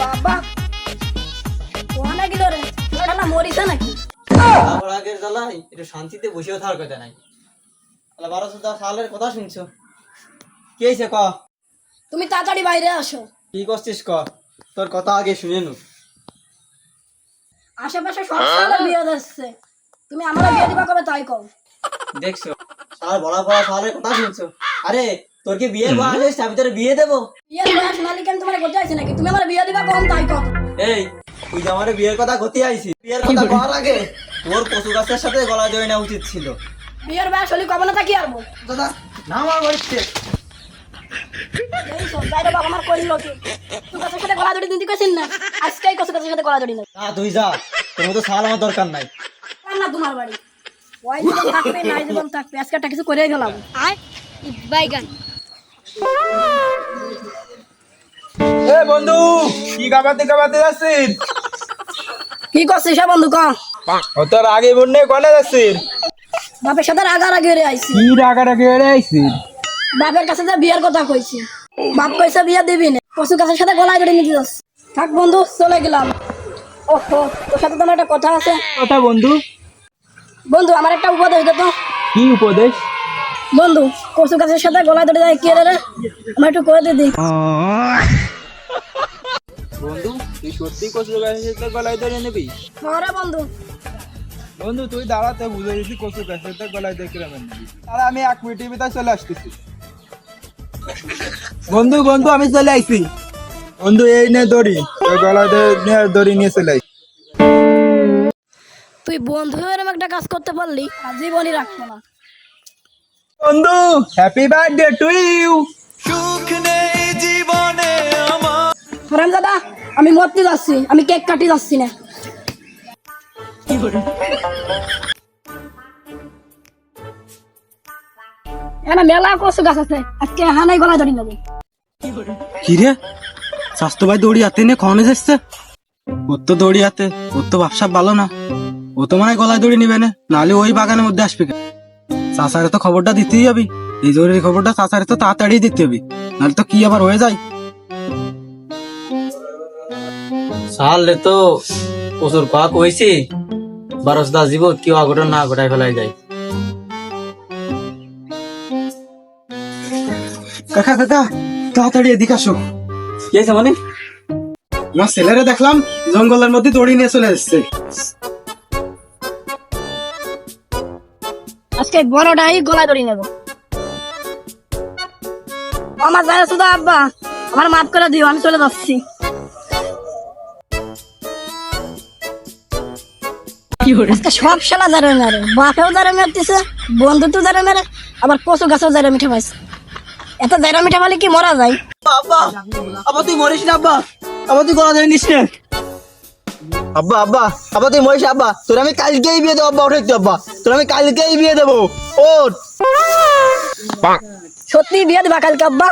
বাবা। ওখানে গেল রে মরিছে নাকি? তারপর আগের জ্বালাই একটু শান্তিতে বসেও থাকার কথা নাই। বারোশো দশ সালের কথা শুনছো? কি হয়েছে ক? তুমি তাড়াতাড়ি বাইরে আসো। কি করছিস ক? তোর কথা আগে শুনে নু। আশেপাশে সব সালের বিয়ে দিচ্ছে। তুমি আমার বিয়ে দিবা কবে তাই কও। দেখছ? সাল বড়া বড়া সালের কথা শুনছো? আরে তোর কি বিয়ে বয়স আমি তোর বিয়ে দেবো? বিয়ের বয়স নালি কেন তোমার করতে আইছি নাকি? তুমি আমার বিয়ে দিবা কম তাই কও এই তুই আমার বিয়ের কথা গতি আইছি বিয়ের কথা করার আগে তোর পশু গাছের সাথে গলা জয় না উচিত ছিল। বিয়ের বয়স হলে কবে না থাকি আরবো দাদা না আমার বাড়িতে। এই সব বাইরে বাবা আমার কইলো কি? তুই কাছে সাথে গলা জড়ি দিতে কইছিস না? আজকেই কসে কাছে সাথে গলা জড়ি না না তুই যা তোর মতো সাল আমার দরকার নাই। কার না তোমার বাড়ি। ওই থাকবে নাই জীবন থাকবে আজকে একটা কিছু করেই গেলাম বাইগান। এ বন্ধু কি কাবাতে কাবাতে যাচ্ছিস? কি করছিস বন্ধু ও তোর আগে বন্যে কলে যাচ্ছিস? বাপের সাথে আইছি। কি আইছিস? বাপের কাছে যে বিয়ের কথা কইছি বাপ কইছে বিয়ে দিবি না। পশু গাছের সাথে গলায় ধরে নিতে যাস। থাক বন্ধু চলে গেলাম। ওহো তোর সাথে তোমার একটা কথা আছে। কথা বন্ধু। বন্ধু আমার একটা উপদেশ দে তো। কি উপদেশ? বন্ধু পশু গাছের সাথে গলায় ধরে যায় কে রে আমার একটু করে দিদি বন্ধু তুই সত্যি কচু গাছের সাথে গলায় ধরে নিবি? হরে বন্ধু। বন্ধু তুই দাঁড়াতে বুঝে গেছি কচু গাছের সাথে গলায় ধরে কেমন নিবি তাহলে আমি এক মিনিটের ভিতরে চলে আসতেছি। বন্ধু বন্ধু আমি চলে আইছি। বন্ধু এই নে দড়ি। গলায় ধরে নিয়ে দড়ি নিয়ে চলে আইছি। তুই বন্ধু এরকম একটা কাজ করতে পারলি জীবনই রাখব না। বন্ধু হ্যাপি বার্থডে টু ইউ সুখ নেই জীবনে আমার হারাম দাদা আমি মরতে যাচ্ছি আমি কেক কাটি যাচ্ছি না। এখানে মেলা কচু গাছ আছে আজকে হানাই গলায় ধরে নেব। কি রে? স্বাস্থ্য ভাই দৌড়ি হাতে নিয়ে খাওয়ানো যাচ্ছে। ওর তো দৌড়ি হাতে ওর তো ব্যবসা ভালো না। ও তো মানে গলায় দড়ি নিবে না নাহলে ওই বাগানের মধ্যে আসবে চাষারে তো খবরটা দিতেই হবে। এই জরুরি খবরটা চাষারে তো তাড়াতাড়ি দিতে হবে। নাহলে তো কি আবার হয়ে যায়? সালে তো প্রচুর পাক হয়েছি। বারোশো দশ জীবত কেউ অঘটন না ঘটাই ফেলাই যায় কাকা কাকা তাড়াতাড়ি এদিকে আসো। কি আছে মানে? আমার ছেলেরা দেখলাম জঙ্গলের মধ্যে দড়ি নিয়ে চলে এসছে। আজকে বড়টাই গলায় ধরে নেব। আমার যায় শুধু আব্বা, আমার মাফ করে দিও, আমি চলে যাচ্ছি। সব শালা দাঁড়ে মেরে, বাপেও দাঁড়ে মেরতেছে বন্ধু তো দাঁড়ে মেরে, আবার কচু গাছও দাঁড়ে মিঠে পাইছে। এত দাঁড়ে মিঠে পালে কি মরা যায়? আব্বা, তুই মরিস না, আব্বা। আব্বা, তুই গলা ধরে নিস না। আব্বা আব্বা আব্বা, তুই মহিষ, আব্বা, তোর আমি কালকেই বিয়ে দেবো, আব্বা, ওঠে আব্বা। তোর আমি কালকেই বিয়ে দেবো। ওঠ। সত্যি বিয়ে দিবা কালকে, আব্বা?